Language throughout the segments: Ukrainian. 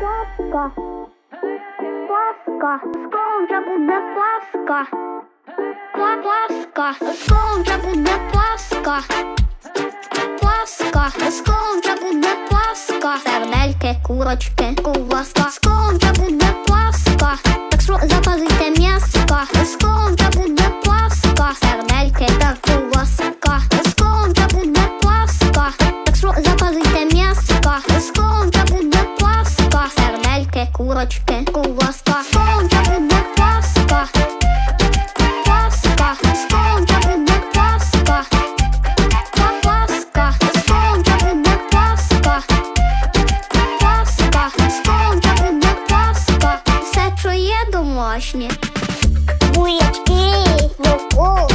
Пласка. Пласка. Скоро вже буде пласка. Пла пласка. Скоро вже буде пласка. Пласка. Скоро вже буде пласка. Сердельки, курочки, куваска. Скоро вже буде пласка. Так що запазуйте м'яска. Курочки. Скоро вже буде. Пласка. Скоро вже буде пласка. Скоро вже буде пласка. Пласка. Скоро буде пласка. Все, що є домашнє. Буячки, морков,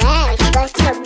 перець,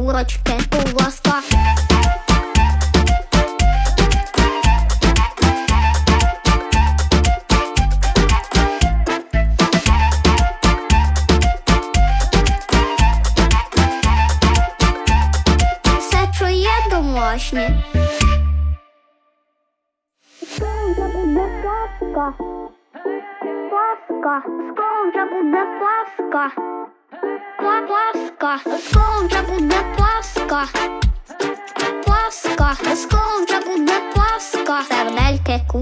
Курочки, куваска. Все, що є домашнє. Пласка. Пласка. Скоро буде пласка. Пла пласка. Вже буде пласка. Пласка. Вже буде пласка. Сердельки, ку.